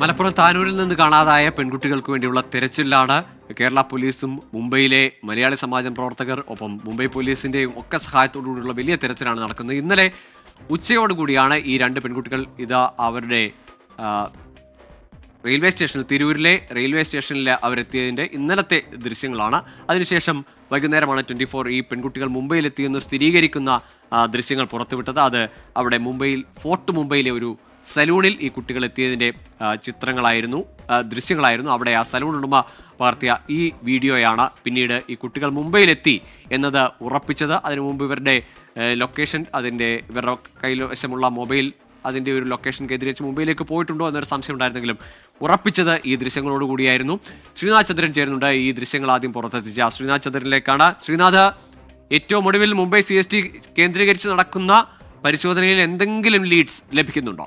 മലപ്പുറം താനൂരിൽ നിന്ന് കാണാതായ പെൺകുട്ടികൾക്ക് വേണ്ടിയുള്ള തിരച്ചിലാണ് കേരള പോലീസും മുംബൈയിലെ മലയാളി സമാജം പ്രവർത്തകർ. ഒപ്പം മുംബൈ പോലീസിന്റെയും ഒക്കെ സഹായത്തോടുകൂടിയുള്ള വലിയ തിരച്ചിലാണ് നടക്കുന്നത്. ഇന്നലെ ഉച്ചയോടുകൂടിയാണ് ഈ രണ്ട് പെൺകുട്ടികൾ ഇത് അവരുടെ റെയിൽവേ സ്റ്റേഷനിൽ തിരൂരിലെ റെയിൽവേ സ്റ്റേഷനിൽ അവരെത്തിയതിന്റെ ഇന്നലത്തെ ദൃശ്യങ്ങളാണ്. അതിനുശേഷം വൈകുന്നേരമാണ് ട്വന്റി ഫോർ ഈ പെൺകുട്ടികൾ മുംബൈയിലെത്തിയെന്ന് സ്ഥിരീകരിക്കുന്ന ദൃശ്യങ്ങൾ പുറത്തുവിട്ടത്. അത് അവിടെ മുംബൈയിൽ ഫോർട്ട് മുംബൈയിലെ ഒരു സലൂണിൽ ഈ കുട്ടികൾ എത്തിയതിന്റെ ചിത്രങ്ങളായിരുന്നു ദൃശ്യങ്ങളായിരുന്നു. അവിടെ ആ സലൂൺ ഉടമ പകർത്തിയ ഈ വീഡിയോയാണ് പിന്നീട് ഈ കുട്ടികൾ മുംബൈയിലെത്തി എന്നത് ഉറപ്പിച്ചത്. അതിനു മുമ്പ് ഇവരുടെ ലൊക്കേഷൻ അതിന്റെ ഇവരുടെ കൈവശമുള്ള മൊബൈൽ അതിന്റെ ഒരു ലൊക്കേഷൻ കേന്ദ്രീകരിച്ച് മുംബൈയിലേക്ക് പോയിട്ടുണ്ടോ എന്നൊരു സംശയം ഉണ്ടായിരുന്നെങ്കിലും ഉറപ്പിച്ചത് ഈ ദൃശ്യങ്ങളോട് കൂടിയായിരുന്നു. ശ്രീനാഥ് ചന്ദ്രൻ ചേരുന്നുണ്ട്. ഈ ദൃശ്യങ്ങൾ ആദ്യം പുറത്തെത്തിച്ച ശ്രീനാഥ് ചന്ദ്രനിലേക്കാണ്. ശ്രീനാഥ് ഏറ്റവും ഒടുവിൽ മുംബൈ സി എസ് ടി കേന്ദ്രീകരിച്ച് നടക്കുന്ന പരിശോധനയിൽ എന്തെങ്കിലും ലീഡ്സ് ലഭിക്കുന്നുണ്ടോ?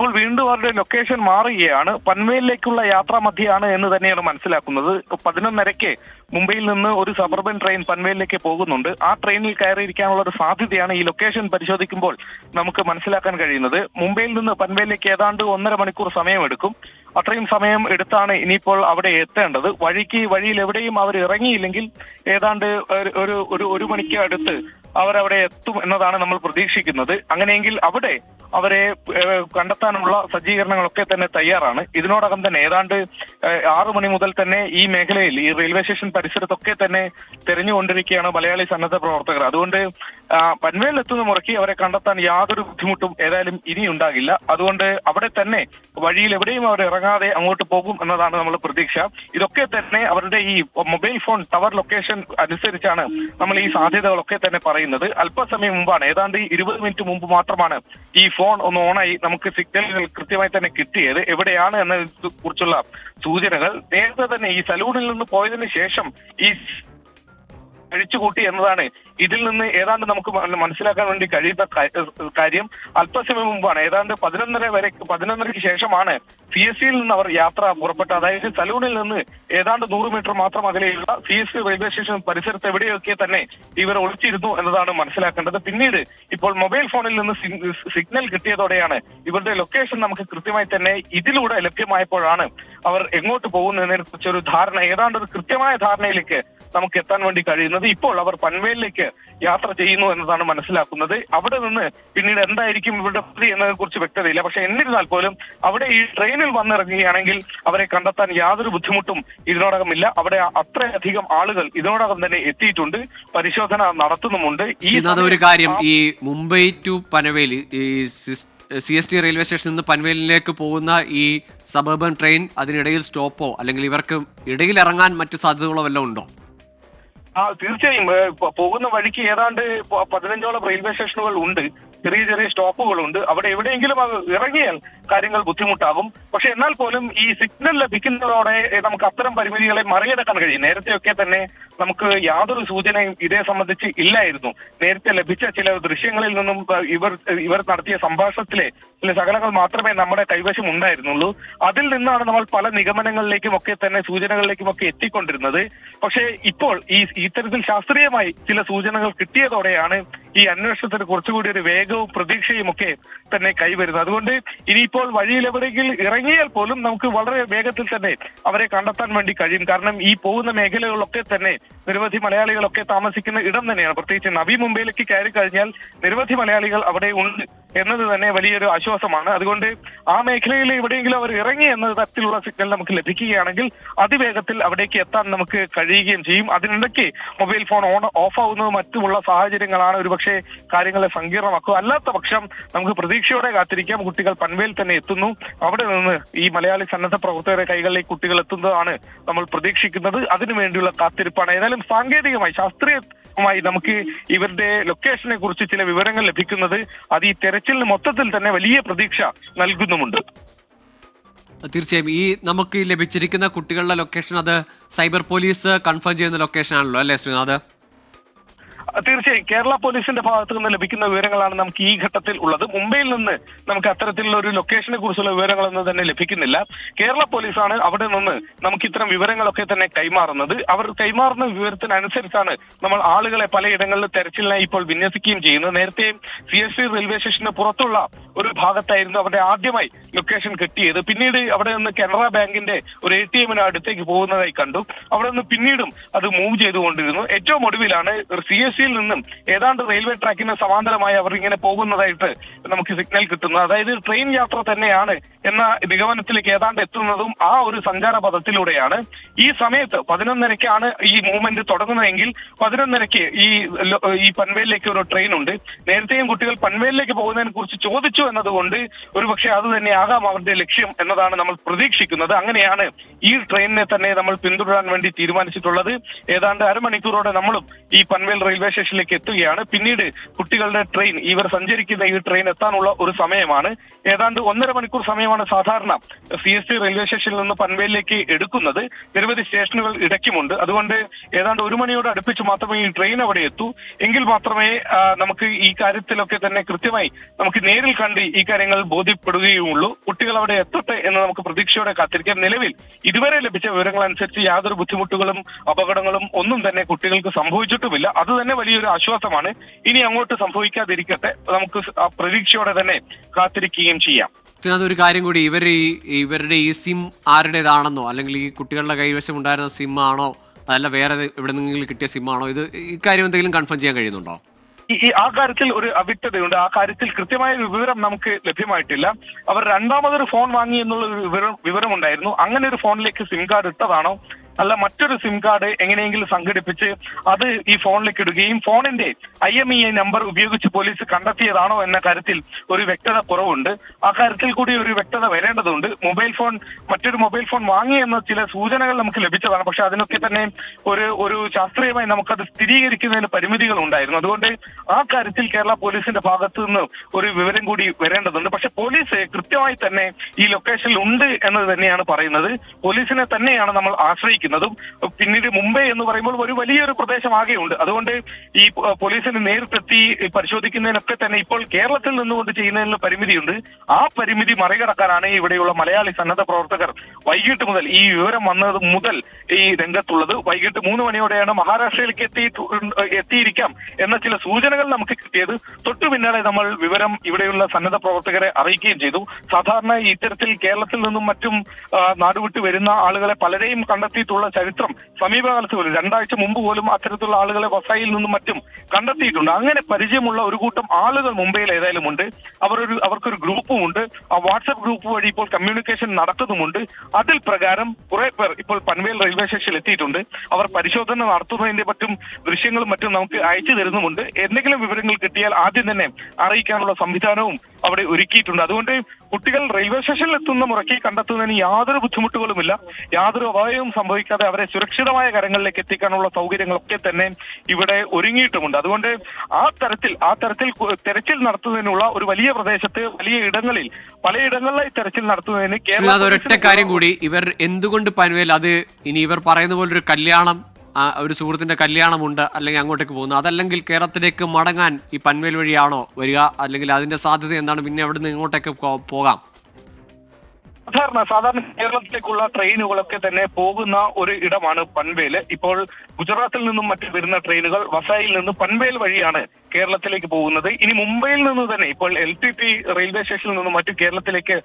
ഇപ്പോൾ വീണ്ടും അവരുടെ ലൊക്കേഷൻ മാറുകയാണ്. പൻവേലിലേക്കുള്ള യാത്രാ മധ്യയാണ് എന്ന് തന്നെയാണ് മനസ്സിലാക്കുന്നത്. പതിനൊന്നരയ്ക്ക് മുംബൈയിൽ നിന്ന് ഒരു സബർബൻ ട്രെയിൻ പൻവേലിലേക്ക് പോകുന്നുണ്ട്. ആ ട്രെയിനിൽ കയറിയിരിക്കാനുള്ള ഒരു സാധ്യതയാണ് ഈ ലൊക്കേഷൻ പരിശോധിക്കുമ്പോൾ നമുക്ക് മനസ്സിലാക്കാൻ കഴിയുന്നത്. മുംബൈയിൽ നിന്ന് പൻവേലിലേക്ക് ഏതാണ്ട് ഒന്നര മണിക്കൂർ സമയമെടുക്കും. അത്രയും സമയം എടുത്താണ് ഇനിയിപ്പോൾ അവിടെ എത്തേണ്ടത്. വഴിക്ക് വഴിയിൽ എവിടെയും അവർ ഇറങ്ങിയില്ലെങ്കിൽ ഏതാണ്ട് ഒരു- ഒരു ഒരു ഒരു മണിക്ക് അടുത്ത് അവരവിടെ എത്തും എന്നതാണ് നമ്മൾ പ്രതീക്ഷിക്കുന്നത്. അങ്ങനെയെങ്കിൽ അവിടെ അവരെ കണ്ടെത്താനുള്ള സജ്ജീകരണങ്ങളൊക്കെ തന്നെ തയ്യാറാണ്. ഇതിനോടകം തന്നെ ഏതാണ്ട് ആറു മണി മുതൽ തന്നെ ഈ മേഖലയിൽ ഈ റെയിൽവേ സ്റ്റേഷൻ പരിസരത്തൊക്കെ തന്നെ തെരഞ്ഞുകൊണ്ടിരിക്കുകയാണ് മലയാളി സന്നദ്ധ പ്രവർത്തകർ. അതുകൊണ്ട് എത്തുന്ന മുറയ്ക്ക് അവരെ കണ്ടെത്താൻ യാതൊരു ബുദ്ധിമുട്ടും ഏതായാലും ഇനി ഉണ്ടാകില്ല. അതുകൊണ്ട് അവിടെ തന്നെ വഴിയിൽ എവിടെയും അവർ ഇറങ്ങാതെ അങ്ങോട്ട് പോകും എന്നതാണ് നമ്മൾ പ്രതീക്ഷ. ഇതൊക്കെ തന്നെ അവരുടെ ഈ മൊബൈൽ ഫോൺ ടവർ ലൊക്കേഷൻ അനുസരിച്ചാണ് നമ്മൾ ഈ സാധ്യതകളൊക്കെ തന്നെ പറയുന്നത്. അല്പസമയം മുമ്പാണ്. ഏതാണ്ട് ഇരുപത് മിനിറ്റ് മുമ്പ് മാത്രമാണ് ഈ ഫോൺ ഒന്ന് ഓണായി നമുക്ക് സിഗ്നലുകൾ കൃത്യമായി തന്നെ കിട്ടിയത്. എവിടെയാണ് എന്നതിനെ കുറിച്ചുള്ള സൂചനകൾ. നേരത്തെ തന്നെ ഈ സലൂണിൽ നിന്ന് പോയതിനു ശേഷം ഈ കഴിച്ചുകൂട്ടി എന്നതാണ് ഇതിൽ നിന്ന് ഏതാണ്ട് നമുക്ക് മനസ്സിലാക്കാൻ വേണ്ടി കഴിയുന്ന കാര്യം അല്പസമയം മുമ്പാണ്. ഏതാണ്ട് പതിനൊന്നര വരെ പതിനൊന്നരയ്ക്ക് ശേഷമാണ് സി എസ് സിയിൽ നിന്ന് അവർ യാത്ര പുറപ്പെട്ടത്. അതായത് സലൂണിൽ നിന്ന് ഏതാണ്ട് നൂറ് മീറ്റർ മാത്രം അകലെയുള്ള C S C railway station പരിസരത്ത് എവിടെയൊക്കെ തന്നെ ഇവർ ഒളിച്ചിരുന്നു എന്നതാണ് മനസ്സിലാക്കേണ്ടത്. പിന്നീട് ഇപ്പോൾ മൊബൈൽ ഫോണിൽ നിന്ന് സിഗ്നൽ കിട്ടിയതോടെയാണ് ഇവരുടെ ലൊക്കേഷൻ നമുക്ക് കൃത്യമായി തന്നെ ഇതിലൂടെ ലഭ്യമായപ്പോഴാണ് അവർ എങ്ങോട്ട് പോകുന്നതിനെ കുറിച്ചൊരു ധാരണ ഏതാണ്ട് ഒരു കൃത്യമായ ധാരണയിലേക്ക് നമുക്ക് എത്താൻ വേണ്ടി കഴിയുന്നത് ഇപ്പോൾ അവർ പൻവേലിലേക്ക് യാത്ര ചെയ്യുന്നു എന്നതാണ് മനസ്സിലാക്കുന്നത്. അവിടെ നിന്ന് പിന്നീട് എന്തായിരിക്കും ഇവരുടെ പ്രതി എന്നതിനെ കുറിച്ച് വ്യക്തതയില്ല. പക്ഷെ എന്നിരുന്നാൽ പോലും അവിടെ ഈ ട്രെയിനിൽ വന്നിറങ്ങുകയാണെങ്കിൽ അവരെ കണ്ടെത്താൻ യാതൊരു ബുദ്ധിമുട്ടും ഇതിനോടകം ഇല്ല അവിടെ അത്രയധികം ആളുകൾ ഇതിനോടകം തന്നെ എത്തിയിട്ടുണ്ട്. പരിശോധന നടത്തുന്നുമുണ്ട്. ഈ ഒരു കാര്യം. ഈ മുംബൈ ടു പനവേലി ഈ സി എസ് ടി റെയിൽവേ സ്റ്റേഷനിൽ നിന്ന് പൻവേലിലേക്ക് പോകുന്ന ഈ സബർബൻ ട്രെയിൻ അതിനിടയിൽ സ്റ്റോപ്പോ അല്ലെങ്കിൽ ഇവർക്ക് ഇടയിൽ ഇറങ്ങാൻ മറ്റു സാധ്യതകളോ വല്ലതും ഉണ്ടോ? ആ തീർച്ചയായും. പോകുന്ന വഴിക്ക് ഏതാണ്ട് പതിനഞ്ചോളം റെയിൽവേ സ്റ്റേഷനുകൾ ഉണ്ട്. ചെറിയ ചെറിയ സ്റ്റോപ്പുകളുണ്ട്. അവിടെ എവിടെയെങ്കിലും അത് ഇറങ്ങിയാൽ കാര്യങ്ങൾ ബുദ്ധിമുട്ടാകും. പക്ഷെ എന്നാൽ പോലും ഈ സിഗ്നൽ ലഭിക്കുന്നതോടെ നമുക്ക് അത്തരം പരിമിതികളെ മറികടക്കാൻ കഴിയും. നേരത്തെയൊക്കെ തന്നെ നമുക്ക് യാതൊരു സൂചനയും ഇതേ സംബന്ധിച്ച് ഇല്ലായിരുന്നു. നേരത്തെ ലഭിച്ച ചില ദൃശ്യങ്ങളിൽ നിന്നും ഇവർ ഇവർ നടത്തിയ സംഭാഷണത്തിലെ ചില ശകലങ്ങൾ മാത്രമേ നമ്മുടെ കൈവശം ഉണ്ടായിരുന്നുള്ളൂ. അതിൽ നിന്നാണ് നമ്മൾ പല നിഗമനങ്ങളിലേക്കും ഒക്കെ തന്നെ സൂചനകളിലേക്കും ഒക്കെ എത്തിക്കൊണ്ടിരുന്നത്. പക്ഷേ ഇപ്പോൾ ഈ ഇത്തരത്തിൽ ശാസ്ത്രീയമായി ചില സൂചനകൾ കിട്ടിയതോടെയാണ് ഈ അന്വേഷണത്തിന് കുറച്ചുകൂടി ഒരു വേഗവും പ്രതീക്ഷയും ഒക്കെ തന്നെ കൈവരുന്നു. അതുകൊണ്ട് ഇനിയിപ്പോൾ വഴിയിൽ ഇറങ്ങിയാൽ പോലും നമുക്ക് വളരെ വേഗത്തിൽ തന്നെ അവരെ കണ്ടെത്താൻ വേണ്ടി കഴിയും. കാരണം ഈ പോകുന്ന മേഖലകളിലൊക്കെ തന്നെ നിരവധി മലയാളികളൊക്കെ താമസിക്കുന്ന ഇടം തന്നെയാണ്. പ്രത്യേകിച്ച് നവി മുംബൈയിലേക്ക് കയറി കഴിഞ്ഞാൽ നിരവധി മലയാളികൾ അവിടെ ഉണ്ട് എന്നത് തന്നെ വലിയൊരു ആശ്വാസമാണ്. അതുകൊണ്ട് ആ മേഖലയിൽ എവിടെയെങ്കിലും അവർ ഇറങ്ങി എന്ന തരത്തിലുള്ള സിഗ്നൽ നമുക്ക് ലഭിക്കുകയാണെങ്കിൽ അതിവേഗത്തിൽ അവിടേക്ക് എത്താൻ നമുക്ക് കഴിയുകയും ചെയ്യും. അതിനിടയ്ക്ക് മൊബൈൽ ഫോൺ ഓൺ ഓഫ് ആവുന്നതും മറ്റുമുള്ള സാഹചര്യങ്ങളാണ് ഒരുപക്ഷെ കാര്യങ്ങളെ സങ്കീർണമാക്കുക. അല്ലാത്ത പക്ഷം നമുക്ക് പ്രതീക്ഷയോടെ കാത്തിരിക്കാം. കുട്ടികൾ പൻവേൽ തന്നെ എത്തുന്നു. അവിടെ നിന്ന് ഈ മലയാളി സന്നദ്ധ പ്രവർത്തകരുടെ കൈകളിലേക്ക് കുട്ടികൾ എത്തുന്നതാണ് നമ്മൾ പ്രതീക്ഷിക്കുന്നത്. അതിനുവേണ്ടിയുള്ള കാത്തിരിപ്പാണ്. ഏതായാലും സാങ്കേതികമായി ശാസ്ത്രീയമായി നമുക്ക് ഇവരുടെ ലൊക്കേഷനെ കുറിച്ച് ചില വിവരങ്ങൾ ലഭിക്കുന്നത് അത് ഈ തെരച്ചിലിന് മൊത്തത്തിൽ തന്നെ വലിയ പ്രതീക്ഷ നൽകുന്നുമുണ്ട്. തീർച്ചയായും ഈ നമുക്ക് ലഭിച്ചിരിക്കുന്ന കുട്ടികളുടെ ലൊക്കേഷൻ അത് സൈബർ പോലീസ് കൺഫേം ചെയ്യുന്ന ലൊക്കേഷൻ ആണല്ലോ അല്ലേ ശ്രീനാഥ്? തീർച്ചയായും. കേരള പോലീസിന്റെ ഭാഗത്തു നിന്ന് ലഭിക്കുന്ന വിവരങ്ങളാണ് നമുക്ക് ഈ ഘട്ടത്തിൽ ഉള്ളത്. മുംബൈയിൽ നിന്ന് നമുക്ക് അത്തരത്തിലുള്ള ഒരു ലൊക്കേഷനെ കുറിച്ചുള്ള വിവരങ്ങളൊന്നും തന്നെ ലഭിക്കുന്നില്ല. കേരള പോലീസാണ് അവിടെ നിന്ന് നമുക്ക് ഇത്തരം വിവരങ്ങളൊക്കെ തന്നെ കൈമാറുന്നത്. അവർ കൈമാറുന്ന വിവരത്തിനനുസരിച്ചാണ് നമ്മൾ ആളുകളെ പലയിടങ്ങളിൽ തെരച്ചിലിനായി ഇപ്പോൾ വിന്യസിക്കുകയും ചെയ്യുന്നത്. നേരത്തെ സി എസ് സി റെയിൽവേ സ്റ്റേഷന് പുറത്തുള്ള ഒരു ഭാഗത്തായിരുന്നു അവിടെ ആദ്യമായി ലൊക്കേഷൻ കിട്ടിയത്. പിന്നീട് അവിടെ നിന്ന് കനറ ബാങ്കിന്റെ ഒരു എ ടി എമ്മിന് അടുത്തേക്ക് പോകുന്നതായി കണ്ടു. അവിടെ നിന്ന് പിന്നീടും അത് മൂവ് ചെയ്തുകൊണ്ടിരുന്നു. ഏറ്റവും ഒടുവിലാണ് സി എസ് സിയിൽ നിന്നും ഏതാണ്ട് റെയിൽവേ ട്രാക്കിന് സമാന്തരമായി അവർ ഇങ്ങനെ പോകുന്നതായിട്ട് നമുക്ക് സിഗ്നൽ കിട്ടുന്നത് അതായത് ട്രെയിൻ യാത്ര തന്നെയാണ് എന്ന നിഗമനത്തിലേക്ക് ഏതാണ്ട് എത്തുന്നതും ആ ഒരു സഞ്ചാര പദത്തിലൂടെയാണ് ഈ സമയത്ത് പതിനൊന്നരക്കാണ് ഈ മൂവ്മെന്റ് തുടങ്ങുന്നതെങ്കിൽ പതിനൊന്നരക്ക് ഈ ഈ പൻവേലിലേക്ക് ഒരു ട്രെയിൻ ഉണ്ട്. നേരത്തെയും കുട്ടികൾ പൻവേലിലേക്ക് പോകുന്നതിനെ കുറിച്ച് ചോദിച്ചു എന്നതുകൊണ്ട് ഒരുപക്ഷെ അത് തന്നെയാകാം അവരുടെ ലക്ഷ്യം എന്നതാണ് നമ്മൾ പ്രതീക്ഷിക്കുന്നത്. അങ്ങനെയാണ് ഈ ട്രെയിനിനെ തന്നെ നമ്മൾ പിന്തുടരാൻ വേണ്ടി തീരുമാനിച്ചിട്ടുള്ളത്. ഏതാണ്ട് അരമണിക്കൂറോടെ നമ്മളും ഈ പൻവേൽ റെയിൽവേ സ്റ്റേഷനിലേക്ക് എത്തുകയാണ്. പിന്നീട് കുട്ടികളുടെ ട്രെയിൻ ഇവർ സഞ്ചരിക്കുന്ന ഈ ട്രെയിൻ എത്താനുള്ള ഒരു സമയമാണ്. ഏതാണ്ട് ഒന്നര മണിക്കൂർ സമയമാണ് സാധാരണ സി എസ് ടി റെയിൽവേ സ്റ്റേഷനിൽ നിന്ന് പൻവേലിലേക്ക് എടുക്കുന്നത്. നിരവധി സ്റ്റേഷനുകൾ ഇടയ്ക്കുമുണ്ട്. അതുകൊണ്ട് ഏതാണ്ട് ഒരു മണിയോട് അടുപ്പിച്ച് മാത്രമേ ഈ ട്രെയിൻ അവിടെ എത്തൂ. എങ്കിൽ മാത്രമേ നമുക്ക് ഈ കാര്യത്തിലൊക്കെ തന്നെ കൃത്യമായി നമുക്ക് നേരിൽ കണ്ട് ഈ കാര്യങ്ങൾ ബോധ്യപ്പെടുകയുള്ളൂ. കുട്ടികൾ അവിടെ എത്തട്ടെ എന്ന് നമുക്ക് പ്രതീക്ഷയോടെ കാത്തിരിക്കാം. നിലവിൽ ഇതുവരെ ലഭിച്ച വിവരങ്ങൾ അനുസരിച്ച് യാതൊരു ബുദ്ധിമുട്ടുകളും അപകടങ്ങളും ഒന്നും തന്നെ കുട്ടികൾക്ക് സംഭവിച്ചിട്ടുമില്ല. അത് തന്നെ വലിയൊരു ആശ്വാസമാണ്. ഇനി അങ്ങോട്ട് സംഭവിക്കാതിരിക്കട്ടെ. നമുക്ക് പ്രതീക്ഷയോടെ തന്നെ കാത്തിരിക്കുകയും ചെയ്യാം. ശ്രീനാഥ് ഒരു കാര്യം കൂടി. ഇവർ ഈ ഇവരുടെ ഈ സിം ആരുടേതാണെന്നോ അല്ലെങ്കിൽ ഈ കുട്ടികളുടെ കൈവശം ഉണ്ടായിരുന്ന സിം ആണോ അതല്ല വേറെ എവിടെ നിന്നെങ്കിലും കിട്ടിയ സിം ആണോ ഇത് ഇക്കാര്യം എന്തെങ്കിലും കൺഫേം ചെയ്യാൻ കഴിയുന്നുണ്ടോ? ഈ ഈ ആ കാര്യത്തിൽ ഒരു അവ്യക്തതയുണ്ട് ആ കാര്യത്തിൽ കൃത്യമായ വിവരം നമുക്ക് ലഭ്യമായിട്ടില്ല. അവർ രണ്ടാമതൊരു ഫോൺ വാങ്ങി എന്നുള്ള വിവരം വിവരമുണ്ടായിരുന്നു. അങ്ങനെ ഒരു ഫോണിലേക്ക് സിം കാർഡ് ഇട്ടതാണോ അല്ല മറ്റൊരു സിം കാർഡ് എങ്ങനെയെങ്കിലും സംഘടിപ്പിച്ച് അത് ഈ ഫോണിലേക്ക് ഇടുകയും ഫോണിന്റെ I M E I number ഉപയോഗിച്ച് പോലീസ് കണ്ടെത്തിയതാണോ എന്ന കാര്യത്തിൽ ഒരു വ്യക്തത കുറവുണ്ട്. ആ കാര്യത്തിൽ കൂടി ഒരു വ്യക്തത വരേണ്ടതുണ്ട്. മൊബൈൽ ഫോൺ മറ്റൊരു മൊബൈൽ ഫോൺ വാങ്ങി എന്ന ചില സൂചനകൾ നമുക്ക് ലഭിച്ചതാണ്. പക്ഷെ അതിനൊക്കെ തന്നെ ഒരു ഒരു ശാസ്ത്രീയമായി നമുക്കത് സ്ഥിരീകരിക്കുന്നതിന് പരിമിതികൾ ഉണ്ടായിരുന്നു. അതുകൊണ്ട് ആ കാര്യത്തിൽ കേരള പോലീസിന്റെ ഭാഗത്തു നിന്ന് ഒരു വിവരം കൂടി വരേണ്ടതുണ്ട്. പക്ഷെ പോലീസ് കൃത്യമായി തന്നെ ഈ ലൊക്കേഷനിൽ ഉണ്ട് എന്ന് തന്നെയാണ് പറയുന്നത്. പോലീസിനെ തന്നെയാണ് നമ്മൾ ആശ്രയിക്കുന്നതും. പിന്നീട് മുംബൈ എന്ന് പറയുമ്പോൾ ഒരു വലിയൊരു പ്രദേശമാകെയുണ്ട്. അതുകൊണ്ട് ഈ പോലീസിന് നേരിട്ടെത്തി പരിശോധിക്കുന്നതിനൊക്കെ തന്നെ ഇപ്പോൾ കേരളത്തിൽ നിന്നുകൊണ്ട് ചെയ്യുന്നതിന് പരിമിതിയുണ്ട്. ആ പരിമിതി മറികടക്കാനാണ് ഇവിടെയുള്ള മലയാളി സന്നദ്ധ പ്രവർത്തകർ വൈകിട്ട് മുതൽ ഈ വിവരം വന്നത് മുതൽ ഈ രംഗത്തുള്ളത്. വൈകിട്ട് മൂന്ന് മണിയോടെയാണ് മഹാരാഷ്ട്രയിലേക്ക് എത്തി എത്തിയിരിക്കാം എന്ന ചില സൂചനകൾ നമുക്ക് കിട്ടിയത്. തൊട്ടു പിന്നാലെ നമ്മൾ വിവരം ഇവിടെയുള്ള സന്നദ്ധ പ്രവർത്തകരെ അറിയിക്കുകയും ചെയ്തു. സാധാരണ ഇത്തരത്തിൽ കേരളത്തിൽ നിന്നും മറ്റും നാടുവിട്ട് വരുന്ന ആളുകളെ പലരെയും കണ്ടെത്തിയിട്ടുള്ള ചരിത്രം സമീപകാലത്ത് പോലും രണ്ടാഴ്ച മുമ്പ് പോലും അത്തരത്തിലുള്ള ആളുകളെ വസായിൽ നിന്നും മറ്റും കണ്ടെത്തിയിട്ടുണ്ട്. അങ്ങനെ പരിചയമുള്ള ഒരു കൂട്ടം ആളുകൾ മുംബൈയിൽ ഏതായാലും ഉണ്ട്. അവരൊരു അവർക്കൊരു ഗ്രൂപ്പും ഉണ്ട്. ആ വാട്സപ്പ് ഗ്രൂപ്പ് വഴി ഇപ്പോൾ കമ്മ്യൂണിക്കേഷൻ നടത്തുന്നുമുണ്ട്. അതിൽ പ്രകാരം കുറെ പേർ ഇപ്പോൾ പൻവേൽ റെയിൽവേ സ്റ്റേഷനിൽ എത്തിയിട്ടുണ്ട്. അവർ പരിശോധന നടത്തുന്നതിന്റെ മറ്റും ദൃശ്യങ്ങളും മറ്റും നമുക്ക് അയച്ചു തരുന്നുമുണ്ട്. എന്തെങ്കിലും വിവരങ്ങൾ കിട്ടിയാൽ ആദ്യം തന്നെ അറിയിക്കാനുള്ള സംവിധാനവും അവിടെ ഒരുക്കിയിട്ടുണ്ട്. അതുകൊണ്ട് കുട്ടികൾ റെയിൽവേ സ്റ്റേഷനിൽ എത്തുന്ന മുറയ്ക്ക് കണ്ടെത്തുന്നതിന് യാതൊരു ബുദ്ധിമുട്ടുകളുമില്ല. യാതൊരു അപായവും സംഭവിക്കാതെ അവരെ സുരക്ഷിതമായ കരങ്ങളിലേക്ക് എത്തിക്കാനുള്ള സൗകര്യങ്ങളൊക്കെ തന്നെ ഇവിടെ ഒരുങ്ങിയിട്ടുമുണ്ട്. അതുകൊണ്ട് ആ തരത്തിൽ ആ തരത്തിൽ തെരച്ചിൽ നടത്തുന്നതിനുള്ള ഒരു വലിയ പ്രദേശത്ത് വലിയ ഇടങ്ങളിൽ പലയിടങ്ങളിലായി തെരച്ചിൽ നടത്തുന്നതിന് കേരള ശ്രീനാഥ് ഒരൊറ്റ കാര്യം കൂടി. ഇവർ എന്തുകൊണ്ട് പനുവേൽ? അത് ഇനി ഇവർ പറയുന്ന പോലെ ഒരു കല്യാണം ഒരു സുഹൃത്തിന്റെ കല്യാണമുണ്ട് അല്ലെങ്കിൽ അങ്ങോട്ടേക്ക് പോകുന്നു. അതല്ലെങ്കിൽ കേരളത്തിലേക്ക് മടങ്ങാൻ ഈ പൻവേൽ വഴിയാണോ വരിക? അല്ലെങ്കിൽ അതിന്റെ സാധ്യത എന്താണ്? പിന്നെ എവിടെ നിന്ന് ഇങ്ങോട്ടേക്ക് പോകാം? സാധാരണ സാധാരണ കേരളത്തിലേക്കുള്ള ട്രെയിനുകളൊക്കെ തന്നെ പോകുന്ന ഒരു ഇടമാണ് പൻവേൽ. ഇപ്പോൾ ഗുജറാത്തിൽ നിന്നും മറ്റ് വരുന്ന ട്രെയിനുകൾ വസായിൽ നിന്ന് പൻവേൽ വഴിയാണ് കേരളത്തിലേക്ക് പോകുന്നത്. ഇനി മുംബൈയിൽ നിന്ന് തന്നെ ഇപ്പോൾ എൽ ടി പി റെയിൽവേ സ്റ്റേഷനിൽ നിന്നും മറ്റു കേരളത്തിലേക്ക്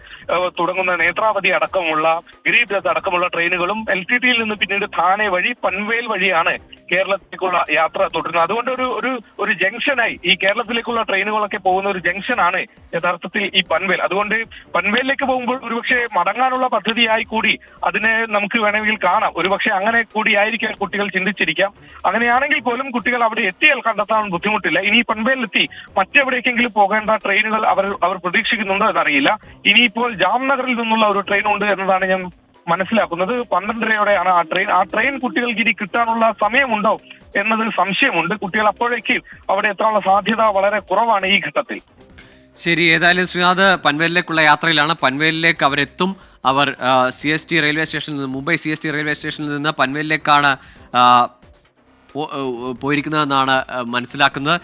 തുടങ്ങുന്ന നേത്രാവതി അടക്കമുള്ള ഗിരിദത്ത് അടക്കമുള്ള ട്രെയിനുകളും എൽ ടി ടിയിൽ നിന്ന് പിന്നീട് താനെ വഴി പൻവേൽ വഴിയാണ് കേരളത്തിലേക്കുള്ള യാത്ര തുടരുന്നത്. അതുകൊണ്ട് ഒരു ഒരു ഒരു ജംഗ്ഷനായി ഈ കേരളത്തിലേക്കുള്ള ട്രെയിനുകളൊക്കെ പോകുന്ന ഒരു ജംഗ്ഷനാണ് യഥാർത്ഥത്തിൽ ഈ പൻവേൽ. അതുകൊണ്ട് പൻവേലിലേക്ക് പോകുമ്പോൾ ഒരുപക്ഷെ മടങ്ങാനുള്ള പദ്ധതിയായി കൂടി അതിനെ നമുക്ക് വേണമെങ്കിൽ കാണാം. ഒരുപക്ഷെ അങ്ങനെ കൂടി ആയിരിക്കാം കുട്ടികൾ ചിന്തിച്ചിരിക്കാം. അങ്ങനെയാണെങ്കിൽ പോലും കുട്ടികൾ അവിടെ എത്തിയാൽ കണ്ടെത്താൻ ബുദ്ധിമുട്ടില്ല. ഇനി പൺവേലെത്തി മറ്റെവിടേക്കെങ്കിലും പോകേണ്ട ട്രെയിനുകൾ അവർ അവർ പ്രതീക്ഷിക്കുന്നുണ്ടോ എന്നറിയില്ല. ഇനിയിപ്പോൾ ജാംനഗറിൽ നിന്നുള്ള ഒരു ട്രെയിൻ ഉണ്ട് എന്നതാണ് ഞാൻ മനസ്സിലാക്കുന്നത്. പന്ത്രണ്ടരയോടെയാണ് ആ ട്രെയിൻ. ആ ട്രെയിൻ കുട്ടികൾക്ക് ഇനി കിട്ടാനുള്ള സമയമുണ്ടോ എന്നതിൽ സംശയമുണ്ട്. കുട്ടികൾ അപ്പോഴേക്ക് അവിടെ എത്താനുള്ള സാധ്യത വളരെ കുറവാണ് ഈ ഘട്ടത്തിൽ. ശരി ഏതായാലും ശ്രീനാഥ് പൻവേലിലേക്കുള്ള യാത്രയിലാണ്. പൻവേലിലേക്ക് അവരെത്തും. അവർ സി എസ് ടി റെയിൽവേ സ്റ്റേഷനിൽ നിന്ന് Mumbai C S T railway സ്റ്റേഷനിൽ നിന്ന് പൻവേലിലേക്കാണ് പോയിരിക്കുന്നതെന്നാണ് മനസ്സിലാക്കുന്നത്.